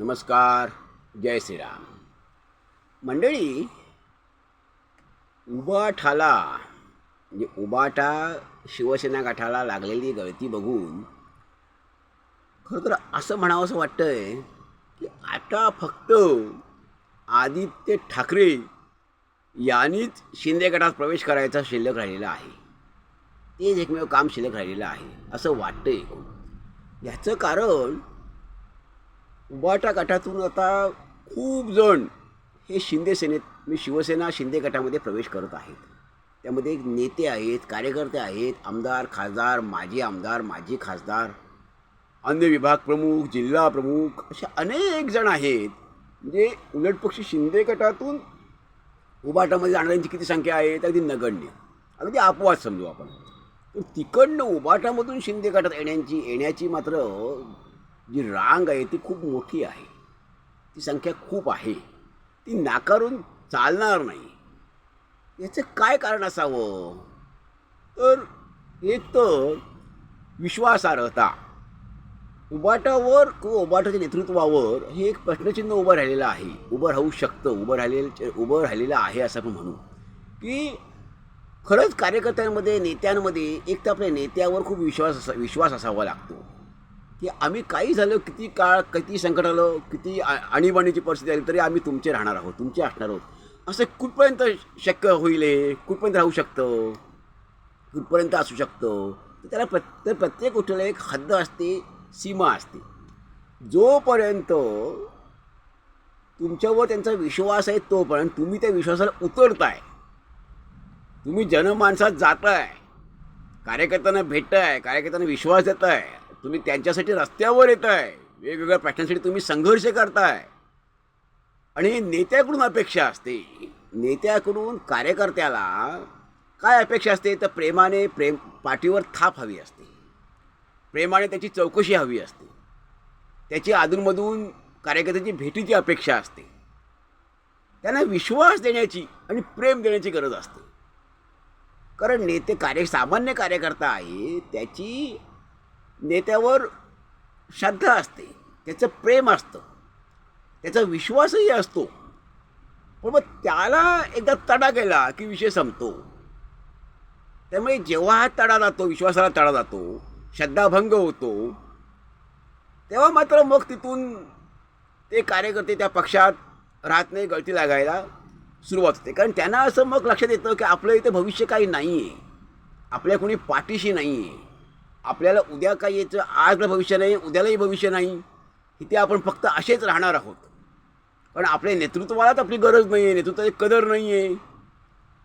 नमस्कार जय श्रीराम. मंडळी उबाठाला म्हणजे उबाटा शिवसेना गाठाला लागलेली गळती बघून खरं तर असं म्हणावंसं वाटतंय की आता फक्त आदित्य ठाकरे यांनीच शिंदे गटात प्रवेश करायचा शिल्लक राहिलेला आहे. तेच एकमेव काम शिल्लक राहिलेलं आहे असं वाटतं याचं कारण उबाटा गटातून आता खूप जण हे शिंदे सेनेत मी शिवसेना शिंदे गटामध्ये प्रवेश करत आहेत. त्यामध्ये नेते आहेत कार्यकर्ते आहेत आमदार खासदार माजी आमदार माजी खासदार अन्य विभाग प्रमुख जिल्हा प्रमुख असे अनेक जण आहेत. म्हणजे उलटपक्षी शिंदे गटातून उबाटामध्ये जाणाऱ्यांची किती संख्या आहे? तर अगदी नगण्य. अगदी म्हणजे अपवाद समजू आपण. पण तिकडनं उबाटामधून शिंदे गटात येण्याची येण्याची मात्र जी रांग आहे ती खूप मोठी आहे. ती संख्या खूप आहे. ती नाकारून चालणार नाही. याचं काय कारण असावं? तर एक तर विश्वासार्हता उबाटावर किंवा उबाटाच्या नेतृत्वावर हे एक प्रश्नचिन्ह उभं राहिलेलं आहे. उभं राहू शकतं उभं राहिलेलं उभं राहिलेलं आहे असं आपण म्हणू. की खरंच कार्यकर्त्यांमध्ये नेत्यांमध्ये एक तर आपल्या नेत्यावर खूप विश्वास असा विश्वास असावा लागतो. की आम्ही काही झालं किती काळ किती संकट आलं किती आणीबाणीची परिस्थिती आली तरी आम्ही तुमचे राहणार आहोत तुमचे असणार आहोत. असं कुठपर्यंत शक्य होईल हे? कुठपर्यंत राहू शकतं? कुठपर्यंत असू शकतं? तर त्याला प्रत प्रत्येक गोष्टीला एक हद्द असते सीमा असते. जोपर्यंत तुमच्यावर त्यांचा विश्वास आहे तोपर्यंत तुम्ही त्या विश्वासाला उतरताय. तुम्ही जनमानसात जाताय. कार्यकर्त्यांना भेटताय कार्यकर्त्यांना विश्वास देताय. तुम्ही त्यांच्यासाठी रस्त्यावर येत आहे वेगवेगळ्या प्रश्नांसाठी तुम्ही संघर्ष करताय. आणि नेत्याकडून अपेक्षा असते. नेत्याकडून कार्यकर्त्याला काय अपेक्षा असते? तर प्रेमाने प्रेम पाठीवर थाप हवी असते. प्रेमाने त्याची चौकशी हवी असते. त्याची अधूनमधून कार्यकर्त्याची भेटीची अपेक्षा असते. त्यांना विश्वास देण्याची आणि प्रेम देण्याची गरज असते. कारण नेते कार्य सामान्य कार्यकर्ता आहे त्याची नेत्यावर श्रद्धा असते त्याचं प्रेम असतं त्याचा विश्वासही असतो. पण मग त्याला एकदा तडा गेला की विषय संपतो. त्यामुळे जेव्हा हा तडा जातो विश्वासाला तडा जातो श्रद्धाभंग होतो तेव्हा मात्र मग तिथून ते कार्यकर्ते त्या पक्षात राहत नाही गळती लागायला सुरुवात होते. कारण त्यांना असं मग लक्षात येतं की आपलं इथं भविष्य काही नाही आहे आपल्या कोणी पाठीशी नाही आहे आपल्याला उद्या काही यायचं आजला भविष्य नाही उद्यालाही भविष्य नाही. इथे आपण फक्त असेच राहणार आहोत. कारण आपल्या नेतृत्वालाच आपली गरज नाही आहे नेतृत्वाची कदर नाही आहे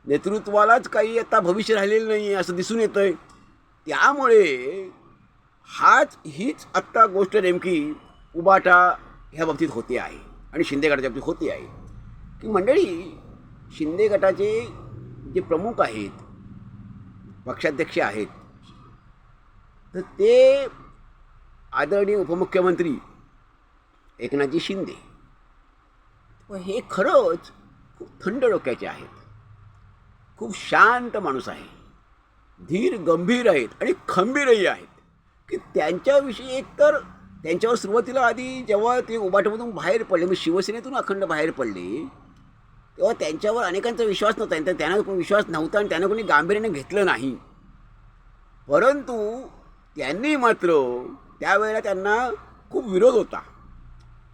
नेतृत्वालाच काही आता भविष्य राहिलेलं नाही आहे असं दिसून येतं आहे त्यामुळे हाच हीच आत्ता गोष्ट नेमकी उबाटा ह्या बाबतीत होते आहे. आणि शिंदे गटाच्या बाबतीत होते आहे. की मंडळी शिंदे गटाचे जे प्रमुख आहेत पक्षाध्यक्ष आहेत तर ते आदरणीय उपमुख्यमंत्री एकनाथजी शिंदे. हे खरंच खूप थंड डोक्याचे आहेत. खूप शांत माणूस आहे. धीर गंभीर आहेत आणि खंबीरही आहेत. की त्यांच्याविषयी एकतर त्यांच्यावर सुरुवातीला आधी जेव्हा ते उबाटामधून बाहेर पडले म्हणजे शिवसेनेतून अखंड बाहेर पडले तेव्हा त्यांच्यावर अनेकांचा विश्वास नव्हता. आणि त्यांना कोणी विश्वास नव्हता आणि त्यांना कोणी गांभीर्याने घेतलं नाही. परंतु त्यांनी मात्र त्यावेळेला त्यांना खूप विरोध होता.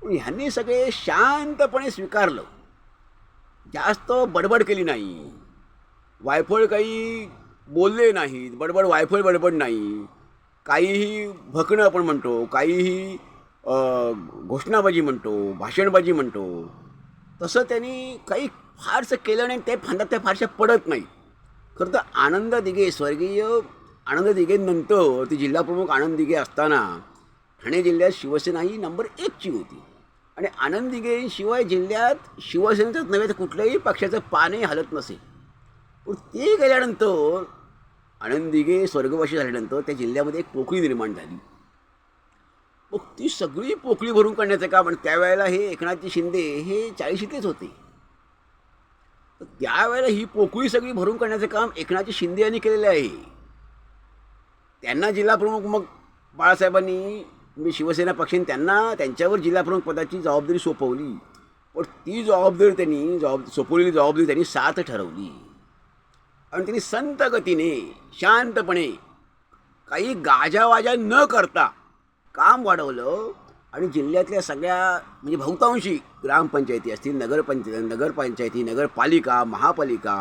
पण ह्यांनी सगळे शांतपणे स्वीकारलं. जास्त बडबड केली नाही. वायफळ काही बोलले नाहीत. बडबड वायफळ बडबड नाही. काहीही भकणं आपण म्हणतो काहीही घोषणाबाजी म्हणतो भाषणबाजी म्हणतो. तसं त्यांनी काही फारसं केलं नाही ते फांदात त्या फारशा पडत नाही खरं तर आनंद दिघे स्वर्गीय आनंद दिघेनंतर ती जिल्हाप्रमुख आनंद दिघे असताना ठाणे जिल्ह्यात शिवसेना ही नंबर एकची होती. आणि आनंद दिघे शिवाय जिल्ह्यात शिवसेनेचंच नव्हे तर कुठल्याही पक्षाचं पानही हलत नसे. पण ते गेल्यानंतर आनंद दिघे स्वर्गवासी झाल्यानंतर त्या जिल्ह्यामध्ये एक पोकळी निर्माण झाली. मग ती सगळी पोकळी भरून काढण्याचं काम आणि त्यावेळेला हे एकनाथजी शिंदे हे चाळीशीतलेच होते. तर त्यावेळेला ही पोकळी सगळी भरून काढण्याचं काम एकनाथजी शिंदे यांनी केलेलं आहे. त्यांना जिल्हाप्रमुख मग बाळासाहेबांनी मी शिवसेना पक्षाने त्यांना त्यांच्यावर जिल्हाप्रमुख पदाची जबाबदारी सोपवली. पण ती जबाबदारी त्यांनी जबाब सोपवलेली जबाबदारी त्यांनी साथ ठरवली. आणि त्यांनी संत गतीने शांतपणे काही गाजावाजा न करता काम वाढवलं आणि जिल्ह्यातल्या सगळ्या म्हणजे बहुतांशी ग्रामपंचायती असतील नगरपंच नगरपंचायती नगरपालिका महापालिका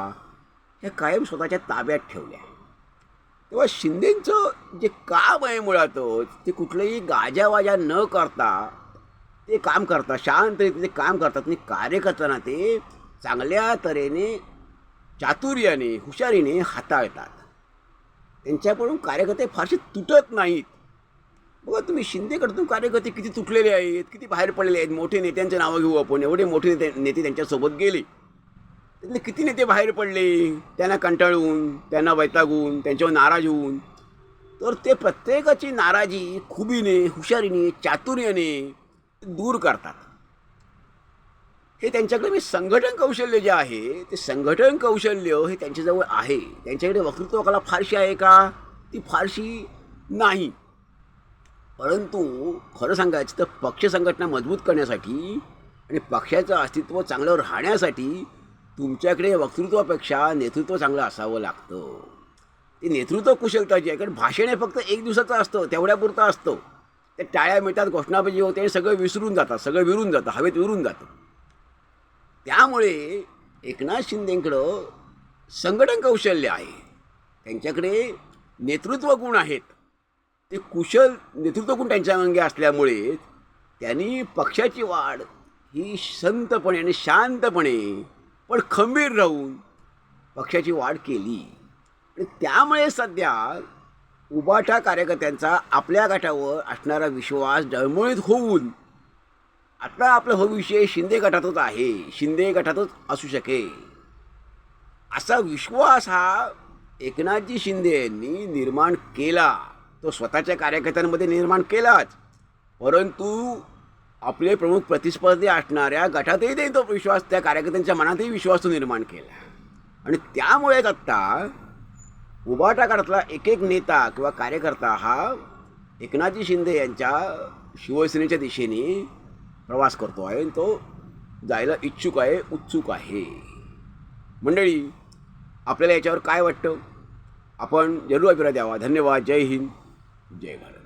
ह्या कायम स्वतःच्या ताब्यात ठेवल्या. तेव्हा शिंदेंचं जे काम आहे मुळातच ते कुठलंही गाजावाजा न करता ते काम करतात शांत ते काम करतात. आणि करताना ते चांगल्या तऱ्हेने चातुर्याने हुशारीने हाताळतात. त्यांच्याकडून कार्यकर्ते फारसे तुटत नाहीत. बघा तुम्ही शिंदेकडून कार्यकर्ते किती तुटलेले आहेत किती बाहेर पडलेले आहेत मोठे नेत्यांचे नावं घेऊ आपण. एवढे मोठे नेते नेते त्यांच्यासोबत गेले. त्यातले किती नेते बाहेर पडले? त्यांना कंटाळून त्यांना वैतागून त्यांच्यावर नाराज होऊन. तर ते प्रत्येकाची नाराजी खुबीने हुशारीने चातुर्याने दूर करतात. हे त्यांच्याकडे मी संघटन कौशल्य जे आहे ते संघटन कौशल्य हे त्यांच्याजवळ आहे. त्यांच्याकडे वक्तृत्व कला फारशी आहे का? ती फारशी नाही. परंतु खरं सांगायचं तर पक्ष संघटना मजबूत करण्यासाठी आणि पक्षाचं अस्तित्व चांगलं राहण्यासाठी तुमच्याकडे वक्तृत्वापेक्षा नेतृत्व चांगलं असावं लागतं. ते नेतृत्व कुशलताची आहे कारण भाषण हे फक्त एक दिवसाचं असतं तेवढ्यापुरतं असतं. ते टाळ्या मिळतात घोषणाबाजी होते आणि सगळं विसरून जातात सगळं विरून जातं हवेत विरून जातं त्यामुळे एकनाथ शिंदेंकडं संघटन कौशल्य आहे. त्यांच्याकडे नेतृत्व गुण आहेत. ते कुशल नेतृत्व गुण त्यांच्या अंगी असल्यामुळे त्यांनी पक्षाची वाढ ही संतपणे आणि शांतपणे पण खंबीर राहून पक्षाची वाढ केली. आणि त्यामुळे सध्या उबाठा कार्यकर्त्यांचा आपल्या गटावर असणारा विश्वास डळमळीत होऊन आता आपलं भविष्य शिंदे गटातच आहे. शिंदे गटातच असू शकेल. असा विश्वास हा एकनाथजी शिंदे यांनी निर्माण केला. तो स्वतःच्या कार्यकर्त्यांमध्ये निर्माण केलाच. परंतु आपले प्रमुख प्रतिस्पर्धी असणाऱ्या गटातही ते तो विश्वास त्या कार्यकर्त्यांच्या मनातही विश्वास तो निर्माण केला. आणि त्यामुळेच आत्ता उबाटा गटातला एक एक नेता किंवा कार्यकर्ता हा एकनाथजी शिंदे यांच्या शिवसेनेच्या दिशेने प्रवास करतो आहे आणि तो जायला इच्छुक आहे उत्सुक आहे. मंडळी आपल्याला याच्यावर काय वाटतं? आपण जरूर अभिप्राय द्यावा. धन्यवाद. जय हिंद. जय भारत.